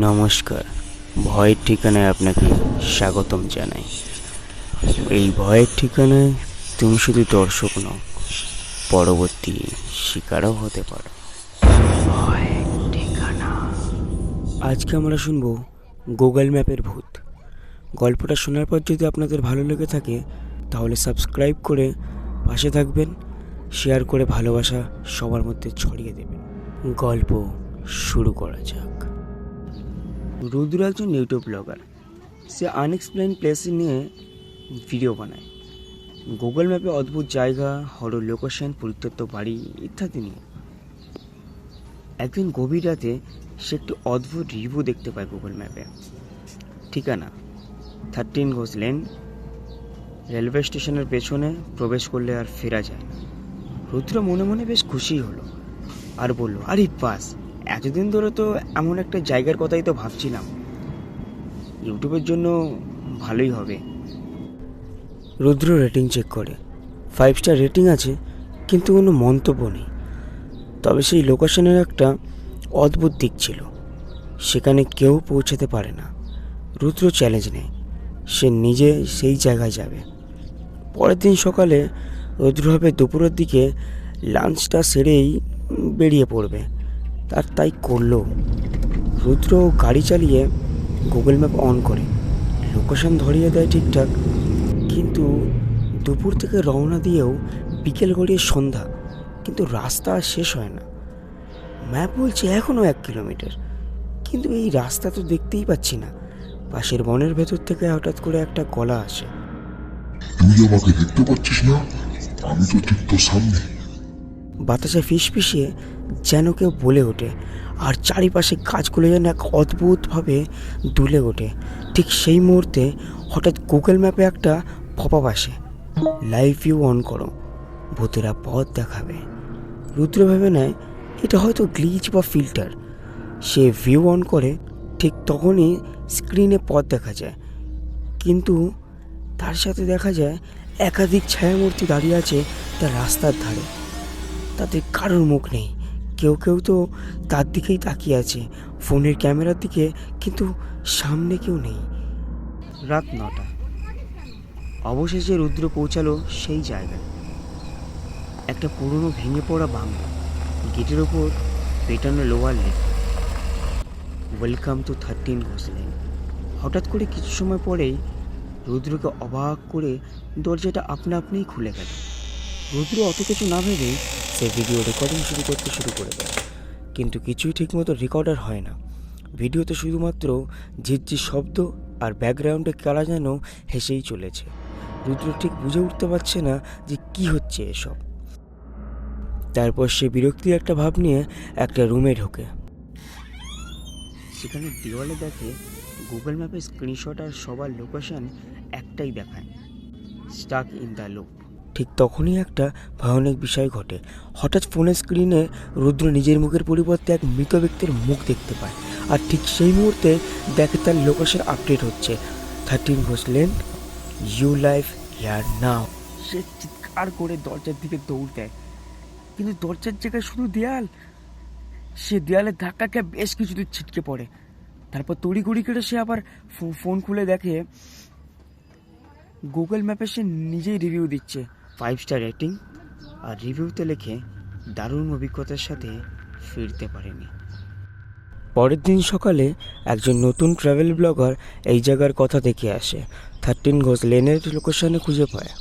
নমস্কার। ভয়ের ঠিকানায় আপনাকে স্বাগতম জানাই। এই ভয়ের ঠিকানায় তুমি শুধু দর্শক নও পরবর্তী শিকারও হতে পারো। ঠিকানা। আজকে আমরা শুনব গুগল ম্যাপের ভূত। গল্পটা শোনার পর যদি আপনাদের ভালো লেগে থাকে তাহলে সাবস্ক্রাইব করে পাশে থাকবেন শেয়ার করে ভালোবাসা সবার মধ্যে ছড়িয়ে দেবেন। গল্প শুরু করা যাক। রুদ্র একজন ইউটিউব ব্লগার। সে আনএক্সপ্লেন প্লেস নিয়ে ভিডিও বানায়। গুগল ম্যাপে অদ্ভুত জায়গা হরর লোকেশন পরিত্যক্ত বাড়ি ইত্যাদি নিয়ে। একদিন গভীর রাতে সে একটি অদ্ভুত রিভিউ দেখতে পায় গুগল ম্যাপে ঠিকানা থার্টিন ঘোষ লেন রেলওয়ে স্টেশনের পেছনে প্রবেশ করলে আর ফেরা যায় না। রুদ্র মনে মনে বেশ খুশি হলো। আর বলল, আরে বাস এতদিন ধরে তো এমন একটা জায়গার কথাই তো ভাবছিলাম। ইউটিউবের জন্য ভালোই হবে। রুদ্র রেটিং চেক করে। ফাইভ স্টার রেটিং আছে, কিন্তু কোনো মন্তব্য নেই। তবে সেই লোকেশনের একটা অদ্ভুত দিক ছিল। সেখানে কেউ পৌঁছাতে পারে না। রুদ্র চ্যালেঞ্জ নেয়। সে নিজে সেই জায়গায় যাবে। পরের দিন সকালে রুদ্র হবে দুপুরের দিকে লাঞ্চটা সেরেই বেরিয়ে পড়বে। তার তাই করল। রুদ্র গাড়ি চালিয়ে গুগল ম্যাপ অন করে। লোকেশন ধরিয়ে দেয় ঠিকঠাক। কিন্তু দুপুর থেকে রওনা দিয়েও বিকেল গড়িয়ে সন্ধ্যা। কিন্তু রাস্তা আর শেষ হয় না। ম্যাপ বলছে এখনও এক কিলোমিটার। কিন্তু এই রাস্তা তো দেখতেই পাচ্ছি না। পাশের বনের ভেতর থেকে হঠাৎ করে একটা গলা আসে। তুই আমাকে দেখতে পাচ্ছিস না? আমি তো ঠিক তোর সামনে। বাতাসে ফিস ফিসিয়ে যেন কেউ বলে ওঠে আর চারিপাশে গাছগুলো যেন এক অদ্ভুতভাবে দুলে ওঠে। ঠিক সেই মুহূর্তে হঠাৎ গুগল ম্যাপে একটা পপ আসে। লাইভ ভিউ অন করো। ভূতেরা পথ দেখাবে। রুদ্র ভেবে নেয়, এটা হয়তো গ্লিচ বা ফিল্টার সে ভিউ অন করে, ঠিক তখনই স্ক্রিনে পথ দেখা যায়। কিন্তু তার সাথে দেখা যায়, একাধিক ছায়ামূর্তি দাঁড়িয়ে আছে তার রাস্তার ধারে। তাদের কারোর মুখ নেই। কেউ কেউ তো তার দিকেই তাকিয়ে আছে। ফোনের ক্যামেরার দিকে কিন্তু সামনে কেউ নেই। রাত নটা। অবশেষে রুদ্র পৌঁছালো সেই জায়গায়। একটা পুরনো ভেঙে পড়া বাংলা। গেটের ওপর পেটানো লোয়ার লেখা ওয়েলকাম টু থার্টিন ঘোষলেন। হঠাৎ করে কিছু সময় পরেই রুদ্রকে অবাক করে দরজাটা আপনা আপনিই খুলে গেল। রুদ্র অত কিছু না ভেবেই সে ভিডিও রেকর্ডিং শুরু করতে শুরু করে দেয়। কিন্তু কিছুই ঠিকমতো রেকর্ডার হয় না। ভিডিওতে শুধুমাত্র ঝিরঝির শব্দ আর ব্যাকগ্রাউন্ডে কারা যেন হেসেই চলেছে। রুদ্র ঠিক বুঝে উঠতে পারছে না যে কি হচ্ছে এসব। তারপর সে বিরক্তির একটা ভাব নিয়ে একটা রুমে ঢোকে। সেখানে দেওয়ালে দেখে গুগল ম্যাপে স্ক্রিনশট আর সবার লোকেশন একটাই দেখায়। স্টাক ইন দ্য লুপ ঠিক তখনই একটা ভয়ানক বিষয় ঘটে। হঠাৎ ফোনের স্ক্রিনে রুদ্র নিজের মুখের পরিবর্তে এক মৃত ব্যক্তির মুখ দেখতে পায়। আর ঠিক সেই মুহূর্তে দেখে তার লোকেশন আপডেট হচ্ছে। Thirteen Ghosh Lane you life here now সে চিৎকার করে দরজার দিকে দৌড় দেয়। কিন্তু দরজার জায়গায় শুধু দেয়াল? সে দেয়ালে ধাক্কা খেয়ে বেশ কিছু দূর ছিটকে পড়ে। তারপর তড়ি তড়িঘড়ি করে সে আবার ফোন খুলে দেখে গুগল ম্যাপে সে নিজেই রিভিউ দিচ্ছে। ফাইভ স্টার রেটিং আর রিভিউতে লেখে দারুণ অভিজ্ঞতার সাথে ফিরতে পারেনি। পরের দিন সকালে একজন নতুন ট্রাভেল ব্লগার এই জায়গার কথা দেখে আসে। থার্টিন ঘোষ লেনের লোকেশনে খুঁজে পায়।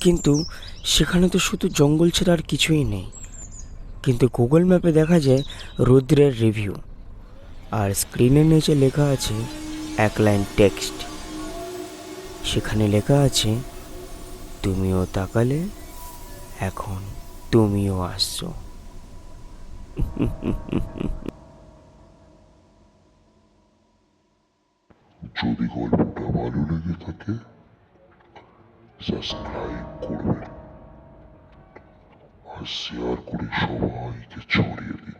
কিন্তু সেখানে তো শুধু জঙ্গল ছাড়া আর কিছুই নেই। কিন্তু গুগল ম্যাপে দেখা যায় রুদ্রের রিভিউ আর স্ক্রিনের নিচে লেখা আছে এক লাইন টেক্সট সেখানে লেখা আছে তুমিও তাকালে, এখন তুমিও আসছো। যদি গল্পটা ভালো লেগে থাকে সাবস্ক্রাইব করবেন আর শেয়ার করে সবাইকে ছড়িয়ে দিন।